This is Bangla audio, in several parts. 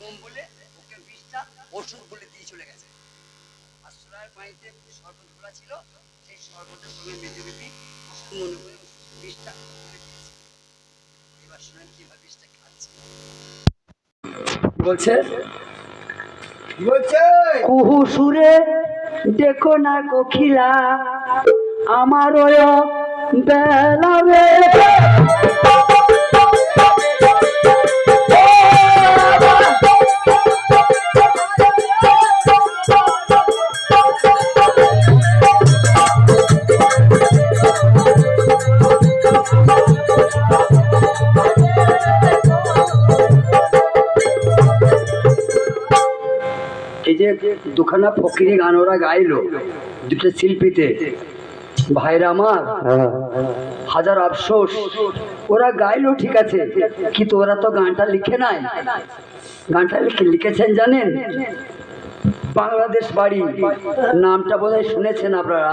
কম বলে ওকে বিষটা ওষুধ বলে দিয়ে চলে গেছে। আর সোলার পানিতে শরবত ঘোলা ছিল সেই শরবতের সঙ্গে মেজে ওষুধ মনে করে বিষটা এবার শোনেন কীভাবে বিষটা খাচ্ছে? বলছে? বলছে? কুহু সুরে দেখো না কোকিলা আমার বেলা রে। যে দুখানা ফকিরি গান ওরা গাইলো, দুটো শিল্পীতে। ভাইরা আমার, হাজার আফসোস। ওরা গাইলো, ঠিক আছে, কিন্তু ওরা তো গানটা লিখে নাই। গানটা লিখে লিখেছেন জানেন? বাংলাদেশ বাড়ি। নামটা বোধহয় শুনেছেন আপনারা?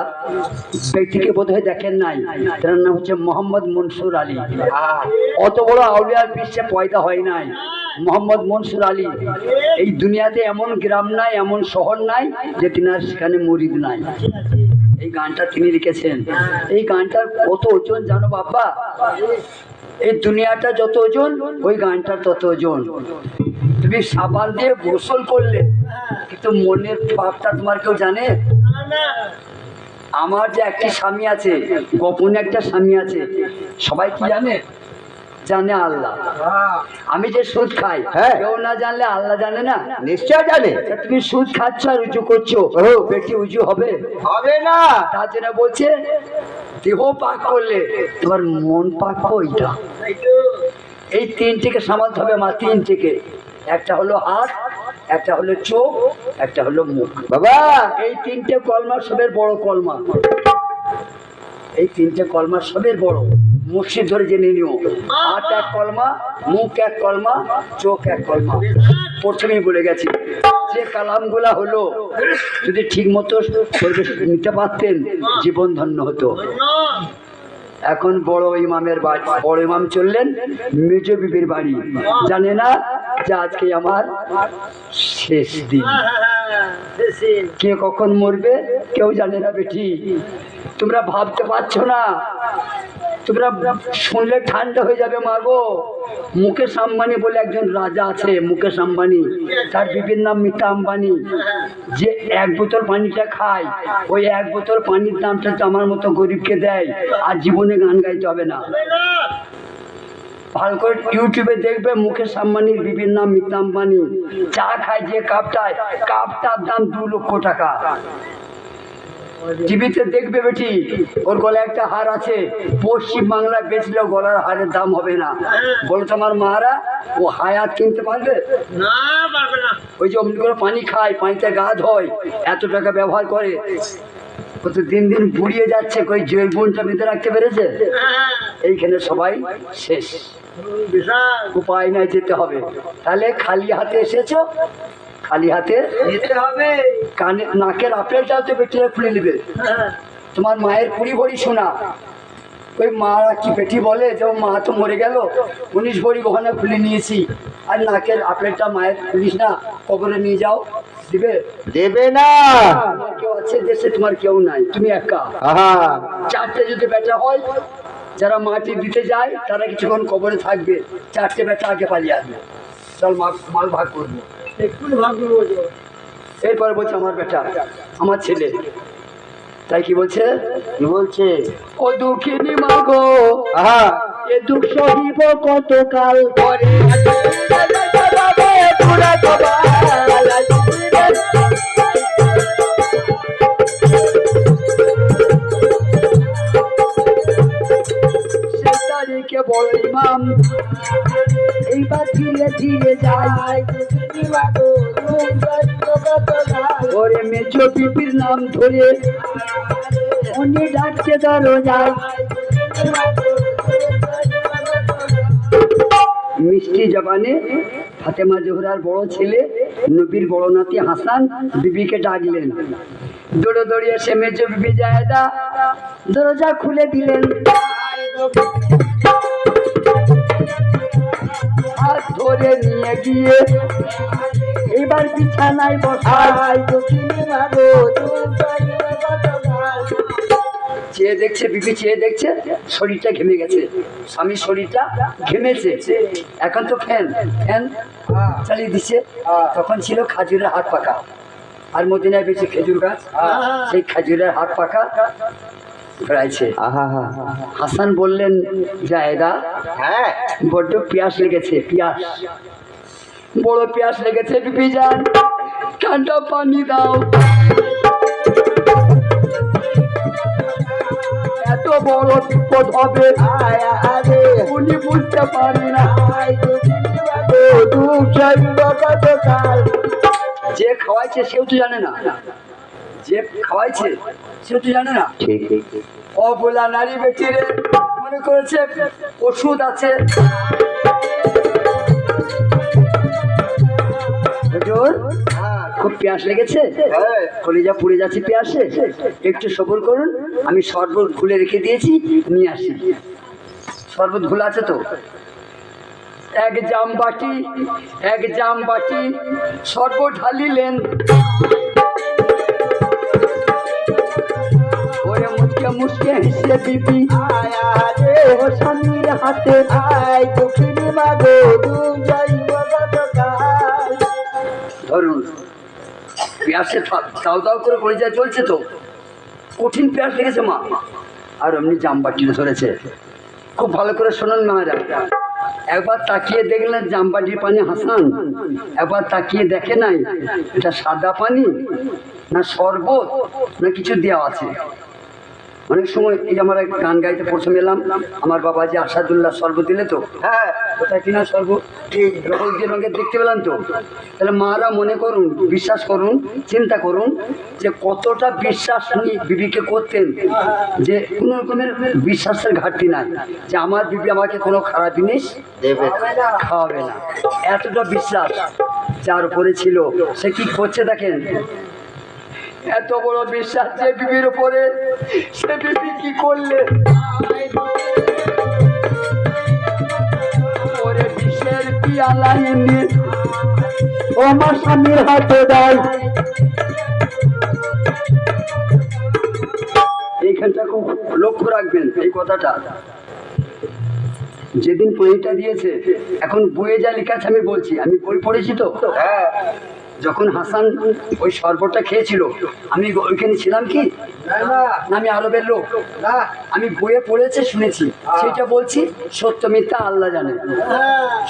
ব্যক্তিকে বোধহয় দেখেন নাই। তার নাম হচ্ছে মোহাম্মদ মনসুর আলী। অত বড় আউলিয়ার বিশ্বে পয়দা হয় নাই। মোহাম্মদ মনসুর আলী, এই দুনিয়াতে এমন গ্রাম নাই, এমন শহর নাই, যে তিনার সেখানে মরিদ নাই। এই গানটা তিনি লিখেছেন। এই গানটার কত ওজন জানো বাবা? এই দুনিয়াটা যত ওজন, ওই গানটা তত ওজন। তুমি সাবান দিয়ে গোসল করলে, কিন্তু মনের পাপটা তোমার কেউ জানে? আমার যে একটি স্বামী আছে, গোপনে একটা স্বামী আছে, সবাই কি জানে? জানে আল্লাহ। আমি যে সুদ খাই হ্যাঁ। কেউ না জানলে আল্লাহ জানে না? নিশ্চয় জানে। তুমি সুদ খাচ্ছ আর উঁচু করছ। বেটি উঁচু হবে? হবে না। তার জন্য বলছে দেহ পাক করলে তোমার মন পাক ওইটা। এই তিনটিকে সামালতে হবে মা তিনটিকে। একটা হলো হাত একটা হলো চোখ একটা হলো মুখ। বাবা! এই তিনটে কলমা সবের বড় কলমা। এই তিনটে কলমা সবের বড়। মুর্শিদ ধরে জেনে নিও। হাত এক কলমা, মুখ এক কলমা, চোখ এক কলমা। প্রথমেই বলে গেছি, যে কালামগুলা হলো, যদি ঠিক মতো নিতে পারতেন, জীবন ধন্য হতো। এখন বড় ইমামের বাড়ি, বড় ইমাম চললেন মেজ বিবির বাড়ি। জানে না যে আজকে আমার শেষ দিন। কে কখন মরবে, কেউ জানে না বেটি। তোমরা ভাবতে পারছ না। তোমরা শুনলে ঠান্ডা হয়ে যাবে মা গো। মুকেশ আম্বানি বলে একজন রাজা আছে, মুকেশ আম্বানি। তার বিবির নাম মিতা আম্বানি। যে এক বোতল পানিটা খায়, ওই এক বোতল পানির দামটা তো আমার মতো গরিবকে দেয়, আর জীবনে গান গাইতে হবে না। ভালো করে ইউটিউবে দেখবে মুকেশ আম্বানির বিবির নাম মিতা আম্বানি। চা খায় যে কাপটায়, কাপটার দাম দু লক্ষ টাকা। টিভিতে দেখবে বেটি ওর গলায় একটা হার আছে। পশ্চিম বাংলায় বেচলেও গলার হারের দাম হবে না। বলো তোমার মারা ও হায়াত কিনতে পারবে? না পারবে না। ওই যে অমনি করে পানি খায় পানিতে গা ধয় এত টাকা ব্যবহার করে। ও তো দিন দিন বুড়িয়ে যাচ্ছে কই জৈবনটা বেঁধে রাখতে পেরেছে? এইখানে সবাই শেষ। উপায় নাই যেতে হবে। তাহলে খালি হাতে এসেছ? খালি হাতে যেতে হবে। কানে নাকের আপেলটাও তো বেটিয়ে খুলে নেবে। তোমার মায়ের কুড়ি ভরি শোনা। ওই মা কি পেটি বলে যে ও মা তো মরে গেল উনিশ ভরি গহনা খুলে নিয়েছি। আর নাকের আপেলটা মায়ের খুলিস না কবরে নিয়ে যাও। দিবে? দেবে না। কেউ আছে দেশে তোমার কেউ নাই। তুমি একা। আহা। চারটে যদি বেটা হয় যারা মাটি দিতে যায় তারা কিছুক্ষণ কবরে থাকবে। চারটে বেটা আগে পালিয়ে আসবে। চল মা মাল ভাগ করব এরপরে বলছে আমার বেটা আমার ছেলে। তাই কি বলছে? কি বলছে? ও দুঃখিনী মাগো আহা। এ দুঃখ সহিব কতকাল পরে? বড় ইমাম এইবার ধীরে ধীরে যায়। ওরে মেজো পিপির নাম ধরে উনি ডাকছে মিষ্টি জবানে ফাতেমা জোহরার বড় ছেলে নবীর বড় নাতি হাসান বিবিকে ডাকলেন। দৌড়ে দৌড়িয়ে সে মেজো বিবি জায়দা দরজা খুলে দিলেন। করে নিয়ে গিয়ে এবার বিছানায় বসাই চেয়ে দেখছে বিপি চেয়ে দেখছে, শরীরটা ঘেমে গেছে। স্বামীর শরীরটা ঘেমেছে। এখন তো ফ্যান ফ্যান চালিয়ে দিচ্ছে। তখন ছিল খাজুরের হাত পাকা। আর মদিনায় বেশি খেজুর গাছ। সেই খাজুরের হাত পাকা। হা হাসান বললেন জায়দা হ্যাঁ। বড্ড পিয়াস লেগেছে পিয়াস। বড় পিয়াস লেগেছে বিপি যান ঠান্ডা পানি দাও। এত বড় বিপদ হবে উনি বুঝতে পারি না। যে খাওয়াইছে সেও তো জানে না। যে খাওয়াইছে সেও তো জানে না। অবলা নারী বেটিরে মনে করেছে ওষুধ আছে। হ্যাঁ খুব পেঁয়াস লেগেছে? হ্যাঁ। কলিজা পুড়ে যাচ্ছে পেঁয়াসে একটু সবর করুন আমি শরবত খুলে রেখে দিয়েছি নিয়ে আসি। শরবত ঘোলা আছে তো? এক জাম বাটি এক জাম বাটি শরবত ঢালিলেন। মুচকে মুচকে বিপি আয় ও হাতে আয় দক্ষিণে মাগো গতকাল। ধরুন পেঁয়াজে দাও দাও করে কলিজা চলছে তো। কঠিন পেঁয়াজ লেগেছে মা। আর এমনি জামবাটিটা ধরেছে। খুব ভালো করে শোনান মায়েরা। একবার তাকিয়ে দেখলেন জামবাটির পানি হাসান। একবার তাকিয়ে দেখে নাই, এটা সাদা পানি না শরবত না কিছু দেওয়া আছে। অনেক সময় এই যে আমার এক গান গাইতে প্রথমে এলাম আমার বাবা যে আসাদুল্লাহ সর্ব দিলে তো হ্যাঁ ওটা কিনা সর্ব ঠিক রঙে রঙে দেখতে পেলাম তো। তাহলে মারা মনে করুন বিশ্বাস করুন চিন্তা করুন যে কতটা বিশ্বাস উনি বিবিকে করতেন যে কোনো রকমের বিশ্বাসের ঘাটতি নাই যে আমার বিবি আমাকে কোনো খারাপ জিনিস দেবে খাওয়াবে না। এতটা বিশ্বাস যার উপরে ছিল সে কি করছে দেখেন? এত বড় বিশ্বাস যে বিবির উপরে, সে বিবি কি করলে? পিয়ালা ও আমার স্বামীর হাতে দেয় এইখানটা খুব লক্ষ্য রাখবেন, এই কথাটা। যেদিন বইটা দিয়েছে, এখন বইয়ে যা লেখা আছে আমি বলছি। আমি বই পড়েছি তো? হ্যাঁ। যখন হাসান ওই শরবতটা খেয়েছিল আমি ওইখানে ছিলাম কি? আমি আরবের লোক। আমি বইয়ে পড়েছে শুনেছি। সেটা বলছি সত্য মিথ্যা আল্লাহ জানে।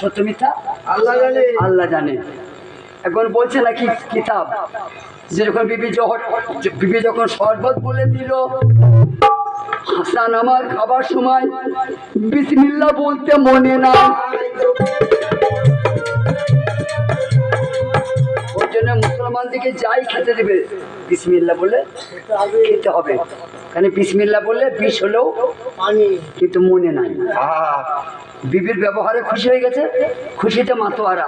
সত্য মিথ্যা আল্লাহ জানে। আল্লাহ জানে। এখন বলছে নাকি কিতাব। যে যখন বিবি যখন বিবি যখন শরবত বলে দিল হাসান আমার খাবার সময় বিসমিল্লা বলতে মনে না জন্য মুসলমানদেরকে যাই খেতে দেবে বিসমিল্লা বলে খেতে হবে। কারণ বিসমিল্লা বললে বিষ হলেও কিন্তু মনে নাই। বিবির ব্যবহারে খুশি হয়ে গেছে, খুশিতে মাতোয়ারা।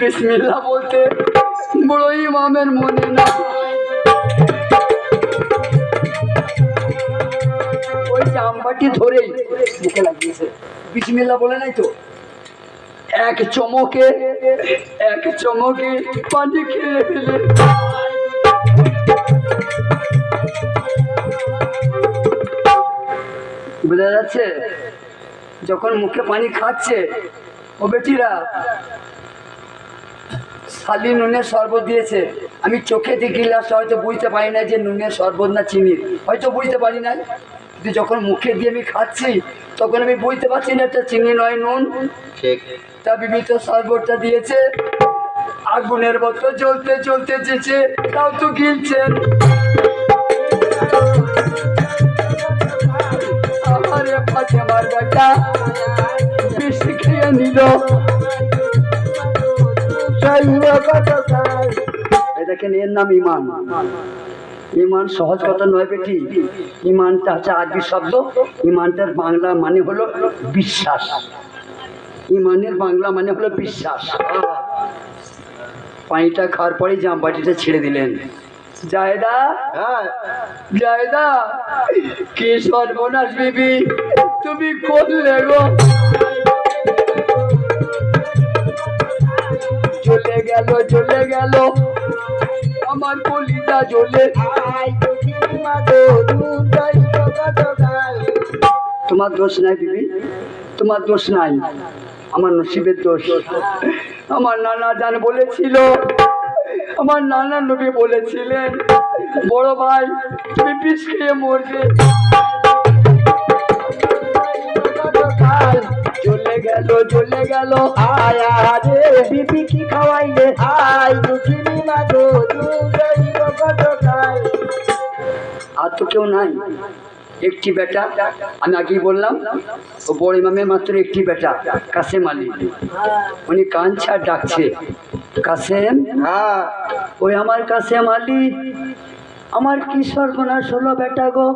বিসমিল্লা বলতে বড় ইমামের মনে না ওই জামবাটি ধরেই মুখে লাগিয়েছে। বিসমিল্লা বলে নাই তো? এক চমকে এক চমকে পানি খেয়ে ফেলে। বোঝা যাচ্ছে, যখন মুখে পানি খাচ্ছে, ও বেটিরা, শালি নুনের শরবত দিয়েছে। আমি চোখে দিয়ে গিলাস, হয়তো বুঝতে পারি না যে নুনের শরবত না চিনির। হয়তো বুঝতে পারি না কিন্তু যখন মুখে দিয়ে আমি খাচ্ছি, তখন আমি বুঝতে পারছি না এটা চিনি নয়, নুন। ঠিক। তা বিবিত শরবতটা দিয়েছে। আগুনের মতো জ্বলতে জ্বলতে যেছে তাও তো গিলছেন আমারে পাশে আমার বেশি খেয়ে নিল। দেখেন এর নাম ইমান। ইমান সহজ কথা নয় বেটি। ইমানটা হচ্ছে আরবি শব্দ। ইমানটার বাংলা মানে হলো বিশ্বাস। ইমানের বাংলা মানে হলো বিশ্বাস। পানিটা খাওয়ার পরেই জামবাটিটা ছেড়ে দিলেন। জায়দা? হ্যাঁ। জায়দা কি সর্বনাশ বিবি? তুমি করলে গো। চলে গেল চলে গেল। আমার কলিজা জ্বলে। তোমার দোষ নাই বিবি তোমার দোষ নাই। আমার নসিবের দোষ। আমার নানা জান বলেছিল আমার নানা নবী বলেছিলেন বড় ভাই তুমি পিস খেয়ে মরবে। চলে গেল চলে গেল আয় আরে বিপি কি খাওয়াইলে? আয় দক্ষিণী মা গো জগাই আর তো কেউ নাই। একটি বেটা আমি আগেই বললাম ও বড় ইমামের মাত্র একটি বেটা কাসেম আলী। উনি কাঞ্চা ডাকছে। কাসেম হ্যাঁ। ওই আমার কাসেম আলী আমার কি সর্বনাশ হলো বেটা গো?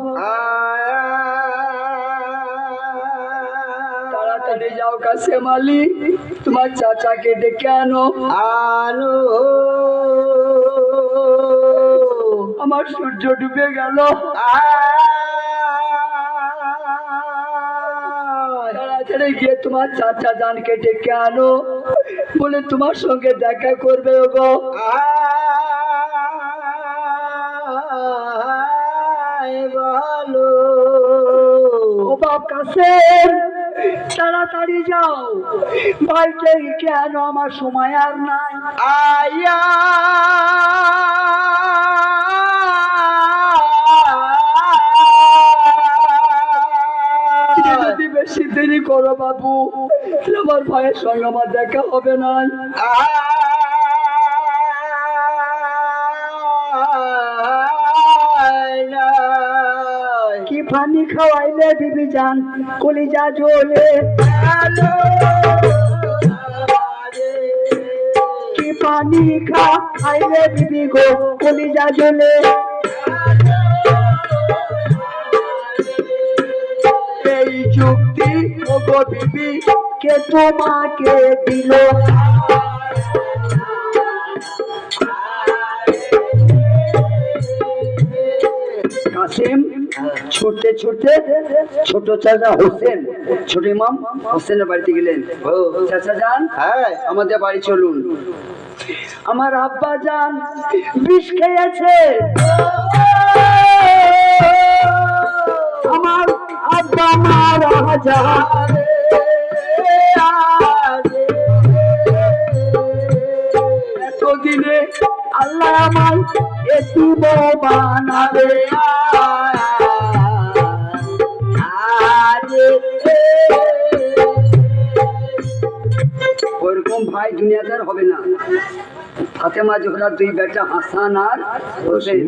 তাড়াতাড়ি যাও কাসেম আলী তোমার চাচাকে ডেকে আনো। আলো আমার সূর্য ডুবে গেল। তাড়াতাড়ি গিয়ে তোমার চাচা জানকে ডেকে আনো? বলে তোমার সঙ্গে দেখা করবে ও গো। বলো। ও বাপ কাসেম তাড়াতাড়ি যাও। ভাইকে কেন? আমার সময় আর নাই। আয়া দেরি করো বাবু আমার ভাইয়ের সঙ্গে আমার দেখা হবে না কি পানি খাওয়াইলে বিবি যান কলিজা জ্বলে কি পানি খাইলে বিবি গো কলিজা জ্বলে গো বিবি কে তোমাকে দিল? কাসিম ছুটতে ছুটতে ছোট চাচা হোসেন ছোট ইমাম হোসেনের বাড়িতে গেলেন। ও। চাচা যান হ্যাঁ। আমাদের বাড়ি চলুন। আমার আব্বা যান বিষ খেয়েছে। আমার আব্বা মারা এতদিনে আল্লাহ আমার এতিম বানাবে। ওরকম ভাই দুনিয়াতে আর হবে না। ফাতেমা জোহরার দুই বেটা হাসান আর হোসেন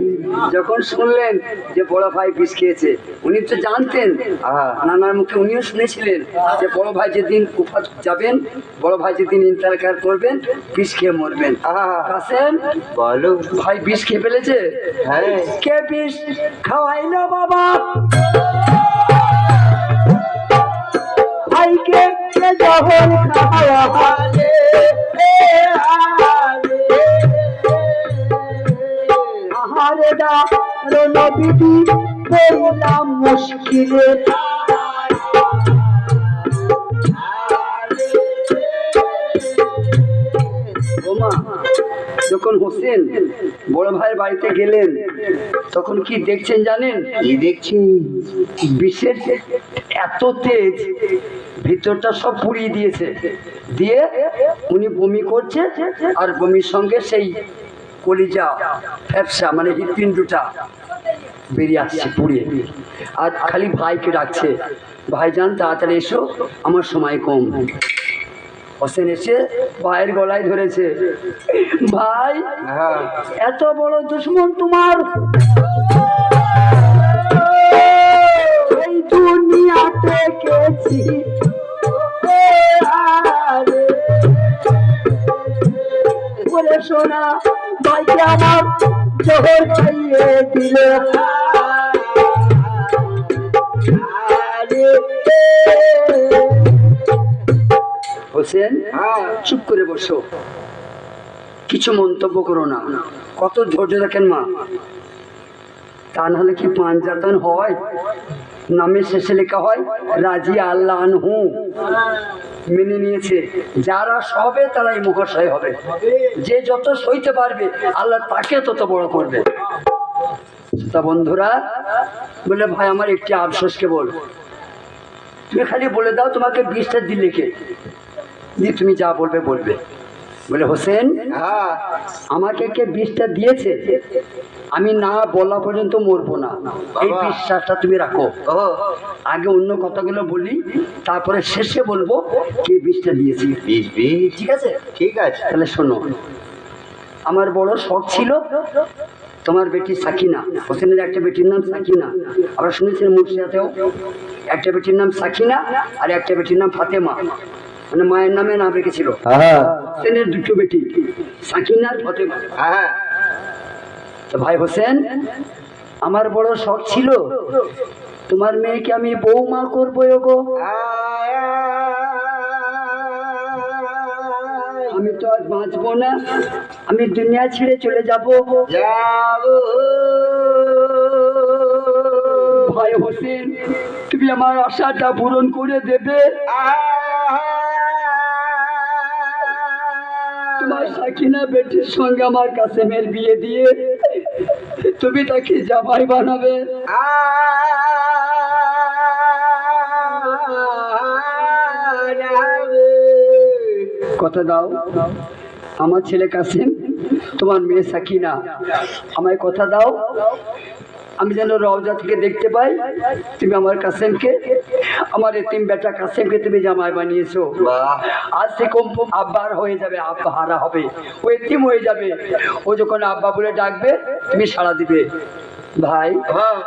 যখন শুনলেন যে বড় ভাই বিষ খেয়েছে উনি তো জানতেন। হ্যাঁ। নানার মুখে উনিও শুনেছিলেন যে বড় ভাই যেদিন কুফা যাবেন বড় ভাই যেদিন ইন্টারকার করবেন বিষ খেয়ে মরবেন। আহা। কাসেম বলো। ভাই বিষ খেয়ে ফেলেছে? হ্যাঁ। কে বিষ? খাওয়াইলো বাবা। ভাইকে কে যখন খাওয়া রণবিধি মুশকিলে। যখন হোসেন বড় ভাইয়ের বাড়িতে গেলেন তখন কি দেখছেন জানেন? কি দেখছি? বিষের এত তেজ ভিতরটা সব পুড়িয়ে দিয়েছে। দিয়ে উনি বমি করছে আর বমির সঙ্গে সেই কলিজা ফ্যাপসা মানে হৃৎপিণ্ডটা বেরিয়ে আসছে পুড়িয়ে। আর খালি ভাইকে ডাকছে ভাইজান তাড়াতাড়ি এসো আমার সময় কম। হোসেন এসে ভাইয়ের গলায় ধরেছে ভাই হ্যাঁ। এত বড় দুশ্মন তোমার। এই দুনিয়াতে গেছি বলে শোনা ভাইকে আমার জহর দিল। চুপ করে বসো। কিছু মন্তব্য করো না। কত ধৈর্য দেখেন মা। তা নাহলে কি পাঞ্জাতন হয়? নামের শেষে লেখা হয় রাজি আল্লাহ মেনে নিয়েছে। যারা সবে তারাই মহাশয় হবে। যে যত সইতে পারবে, আল্লাহ তাকে তত বড় করবে। তা বন্ধুরা, বলে, ভাই, আমার একটি আফসোসকে বল। তুমি খালি বলে দাও তোমাকে বিষটা দিলে কে দিয়ে তুমি যা বলবে বলবে। বলে হোসেন হ্যাঁ। আমাকে কে বিষটা দিয়েছে? আমি না বলা পর্যন্ত মরবো না। এই বিশ্বাসটা তুমি রাখো। আগে অন্য কথাগুলো বলি তারপরে শেষে বলব কে বিষটা দিয়েছি। ঠিক আছে? ঠিক আছে। তাহলে শোনো আমার বড় শখ ছিল তোমার বেটি সাকিনা হোসেনের একটা বেটির নাম সাকিনা। আমরা শুনেছিলাম মুর্শিদাতেও একটা বেটির নাম সাকিনা আর একটা বেটির নাম ফাতেমা। মানে মায়ের নামে নাম রেখেছিল। হ্যাঁ হোসেনের দুটো বেটি সাকিনা আর ফাতেমা। হ্যাঁ তো ভাই হোসেন আমার বড় শখ ছিল তোমার মেয়েকে আমি বৌমা করব গো আমি তো আজ বাঁচবো না আমি দুনিয়া ছেড়ে চলে যাব। যাব। ভাই হোসেন তুমি আমার আশাটা পূরণ করে দেবে। তোমার সাকিনা বেটির সঙ্গে আমার কাসেমের বিয়ে দিয়ে তুমি তাকে জামাই বানাবে। কথা দাও, আমার ছেলে কাসেম, তোমার মেয়ে সাকিনা, আমায় কথা দাও, আমি যেন রওজা থেকে দেখতে পাই, তুমি আমার কাসেমকে আমার এতিম বেটা কাসেমকে তুমি জামাই বানিয়েছো। আজ থেকে ও আব্বার হয়ে যাবে আব্বা হারা হবে। ও এতিম হয়ে যাবে। ও যখন আব্বা বলে ডাকবে তুমি সাড়া দিবে। ভাই হ্যাঁ।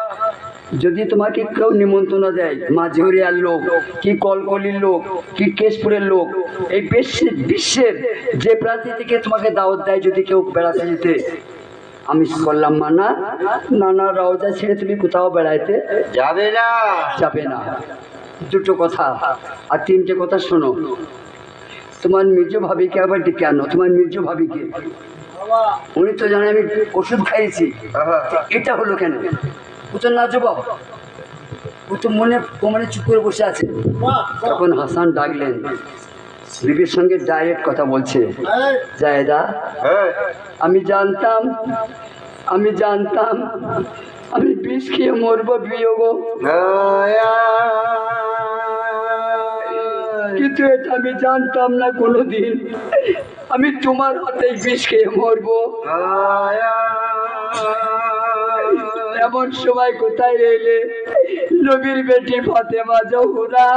যদি তোমাকে কেউ নিমন্ত্রণ দেয় মাঝহরিয়ার লোক কি কলকলির লোক কি কেশপুরের লোক এই বিশ্বের বিশ্বের যে প্রান্তি থেকে তোমাকে দাওয়াত দেয় যদি কেউ বেড়াতে যেতে আমি করলাম মানা নানা রওজা ছেড়ে তুমি কোথাও বেড়াইতে যাবে না। যাবে না। দুটো কথা। আর তিনটে কথা শোনো। তোমার মির্জু ভাবিকে আবার ডেকে আনো। তোমার মির্জু ভাবিকে। উনি তো জানে আমি ওষুধ খাইয়েছি। এটা হলো কেন? ও তো না জবাব ও তো মনে মনে চুপ করে বসে আছে। তখন হাসান ডাকলেন। বিবির সঙ্গে ডাইরেক্ট কথা বলছে। জায়দা হ্যাঁ। আমি জানতাম আমি জানতাম আমি বিষ খেয়ে মরবো, বিয়োগ। কিন্তু এটা আমি জানতাম না কোনোদিন। আমি তোমার হাতে বিষ খেয়ে মরবো। এমন সময় কোথায় রইলে? নবীর বেটি ফাতেমা জহুরা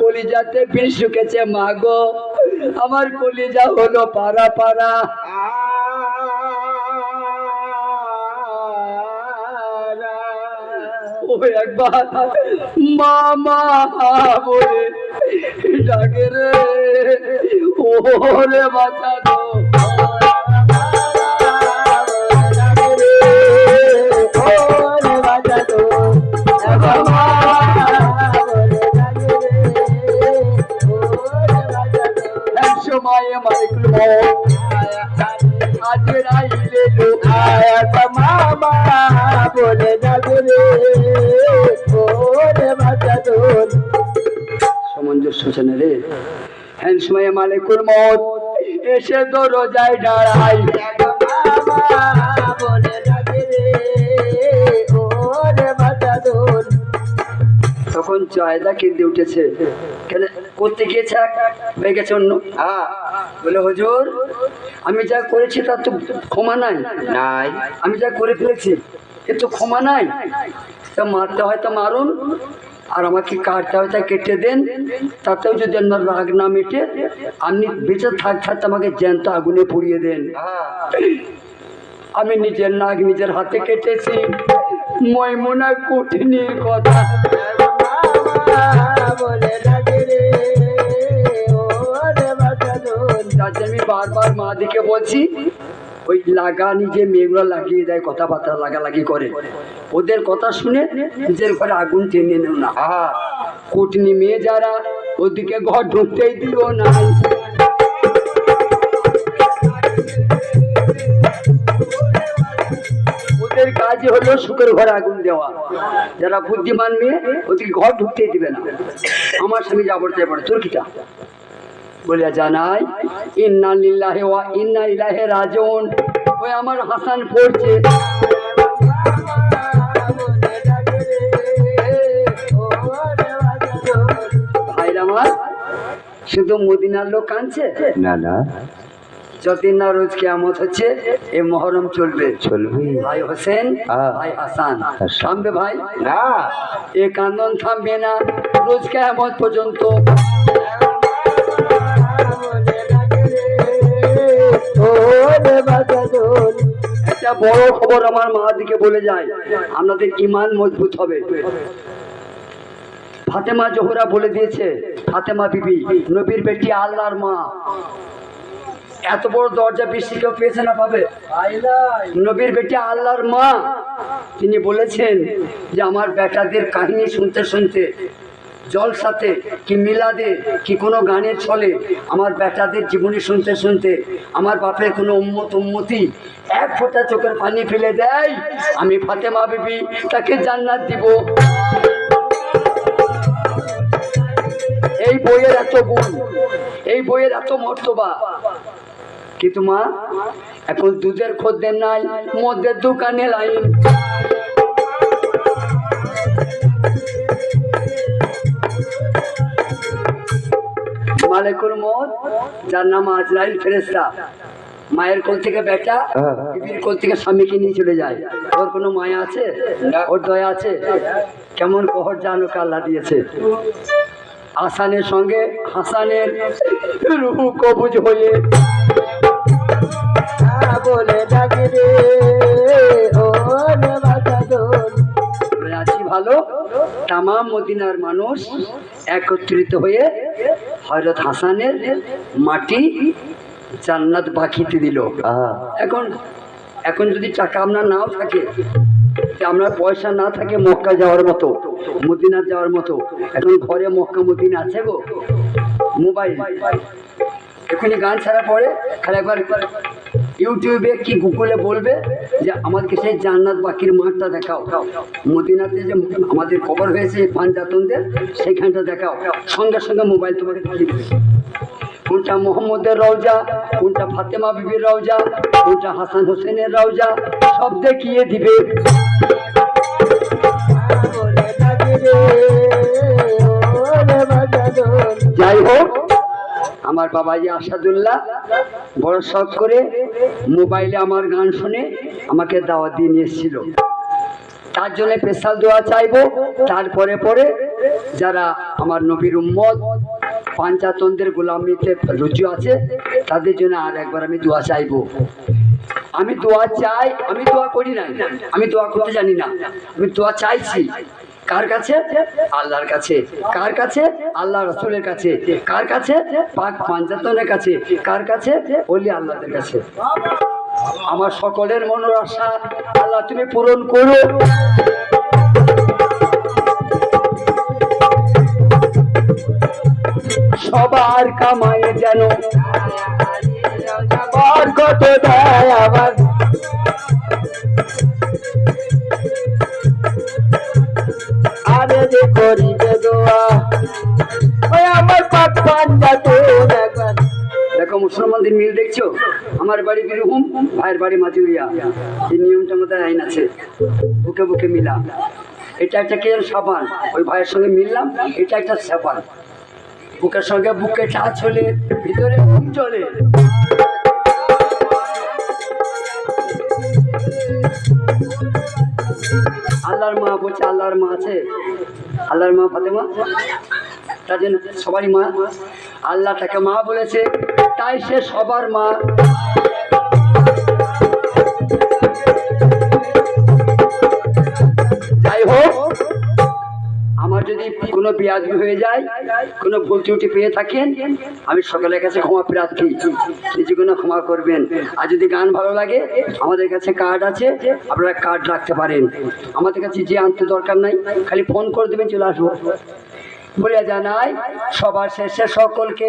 কলিজাতে বিষ ঢুকেছে, মা গো। আমার কলিজা হলো পারা পারা একবার মামা বলে ডাকে রে ওরে বাঁচা দো এক সময় মাইকুল মত আজের আইলে লোক বলে সময় মালিকুল মত এসে তো রোজায় দাঁড়াই। বলে তখন জয়দা কেঁদে উঠেছে। কেন করতে গিয়েছে হয়ে গেছে অন্য হ্যাঁ। বলে হুজুর আমি যা করেছি তার তো ক্ষমা নাই। নাই। আমি যা করে ফেলেছি এ তো ক্ষমা নাই। তা মারতে হয় তা মারুন। আর আমাকে হয় কেটে দেন, তাতেও যদি আমার রাগ না মেটে, আপনি বেঁচে থাক থাকতে আমাকে জ্যান্ত আগুনে পুড়িয়ে দেন। আমি নিজের নাক নিজের হাতে কেটেছি। ময়মুনা কুটনির কথা বলে আমি বারবার মা দিকে বলছি ওই লাগানি যে মেয়েগুলো লাগিয়ে দেয় কথাবার্তা লাগালাগি করে ওদের কথা শুনে নিজের ঘরে আগুন টেনে নেও না। হ্যাঁ কুটনি মেয়ে যারা ওদিকে ঘর ঢুকতেই দিও না। ওদের কাজই হলো সুখের ঘরে আগুন দেওয়া। যারা বুদ্ধিমান মেয়ে ওদিকে ঘর ঢুকতেই দিবে না। আমার স্বামী যাবর চাই পড়ে তোর কিটা বলিয়া জানাই ইন্না লিল্লাহে ওয়া ইন্না ইলাহে রাজন ওই আমার হাসান পড়ছে। ভাইরা আমার শুধু মদিনার লোক কাঁদছে না না। যতদিন না রোজ কেয়ামত হচ্ছে এই মহরম চলবে। চলবে। ভাই হোসেন। ভাই হাসান। হাসান। থামবে ভাই? না। এ কান্দন থামবে না। রোজ কেয়ামত পর্যন্ত একটা বড় খবর আমার মা দিকে বলে যায়, আপনাদের ইমান মজবুত হবে। ফাতেমা জোহরা বলে দিয়েছে, ফাতেমা বিবি, নবীর বেটি আল্লাহর মা। এত বড় দরজা বেশি কেউ পেয়েছে না পাবে? নবীর বেটি আল্লাহর মা। তিনি বলেছেন যে, আমার বেটাদের কাহিনী শুনতে শুনতে জলসাতে কি মিলাদে, কি কোনো গানের ছলে আমার বেটাদের জীবনী শুনতে শুনতে আমার বাপের কোনো উম্মত উম্মতি এক ফোঁটা চোখের পানি ফেলে দেয়। আমি ফাতেমা বিবি তাকে জান্নাত দিব। এই বইয়ের এত গুণ, এই বইয়ের এত মর্তবা। কিন্তু মা, এখন দুধের খদ্দের নাই, মদের দোকানে লাইন। মালিকুল মত। যার নাম আজরাইল ফেরেস্তা মায়ের কোল থেকে বেটা হ্যাঁ। বিবির কোল থেকে স্বামীকে নিয়ে চলে যায়। ওর কোনো মায়া আছে? ওর দয়া আছে? কেমন কহর জানো আল্লাহ দিয়েছে? আসানের সঙ্গে হাসানের রুহু কবুজ হয়ে। বলে ডাকে রে ভালো তামাম মদিনার মানুষ একত্রিত হয়ে হজরত হাসানের মাটি জান্নাত বাকিতে দিল। এখন এখন যদি টাকা আপনার নাও থাকে আপনার পয়সা না থাকে মক্কা যাওয়ার মতো মদিনা যাওয়ার মতো এখন ঘরে মক্কা মদিনা আছে গো মোবাইল। এখনই গান ছাড়া পরে খালি একবার ইউটিউবে কি গুগলে বলবে যে আমাদেরকে সেই জান্নাত বাকির মাঠটা দেখাও মদিনাতে যে আমাদের কবর হয়েছে পাঞ্জাতনদের সেইখানটা দেখাও। সঙ্গে সঙ্গে মোবাইল তোমাকে কোনটা মোহাম্মদের রওজা কোনটা ফাতেমা বিবির রওজা কোনটা হাসান হোসেনের রওজা সব দেখিয়ে দিবে। যাই হোক আমার বাবাজি আসাদুল্লাহ বড় শখ করে মোবাইলে আমার গান শুনে আমাকে দাওয়াত দিয়ে নিয়ে এসেছিল। তার জন্য স্পেশাল দোয়া চাইব। তারপরে পরে যারা আমার নবীর উম্মত পাঞ্চাতনদের গোলামিতে রুজু আছে, তাদের জন্য আর একবার আমি দোয়া চাইব। আমি দোয়া চাই, আমি দোয়া করি না আমি দোয়া করতে জানি না। আমি দোয়া চাইছি কার কাছে আল্লাহর কাছে কার কাছে আল্লাহ রসুলের কাছে কার কাছে পাক পাঞ্জাতনের কাছে কার কাছে ওলি আল্লাহদের কাছে আমার সকলের মনের আশা আল্লাহ তুমি পূরণ করো সবার কামায়ে যেন বরকত দেয় আবার আরে যে করি দোয়া। ওই আমার দেখো, মুসলমানদের মিল দেখছ? আমার বাড়ি বীরভূম, ভাইয়ের বাড়ি মাতুরিয়া এই নিয়মটা আমাদের আইন আছে। বুকে বুকে মিলা এটা একটা কে সাবান? ওই ভাইয়ের সঙ্গে মিললাম, এটা একটা সাবান। বুকের সঙ্গে বুকে টাচ হলে ভিতরে ঘুম চলে। আল্লাহর মা বলছে, আল্লাহর মা আছে। আল্লাহর মা ফাতেমা, তার জন্য সবারই মা, আল্লাহ তাকে মা বলেছে, তাই সে সবার মা। যদি কোনো বিয়াদি হয়ে যায়, কোনো ভুল ত্রুটি পেয়ে থাকেন, আমি সকলের কাছে ক্ষমা প্রার্থী। নিজে কোনো ক্ষমা করবেন। আর যদি গান ভালো লাগে, আমাদের কাছে কার্ড আছে, আপনারা কার্ড রাখতে পারেন। আমাদের কাছে যে আনতে দরকার নাই, খালি ফোন করে দেবেন, চলে আসব। বলে জানাই, সবার শেষে সকলকে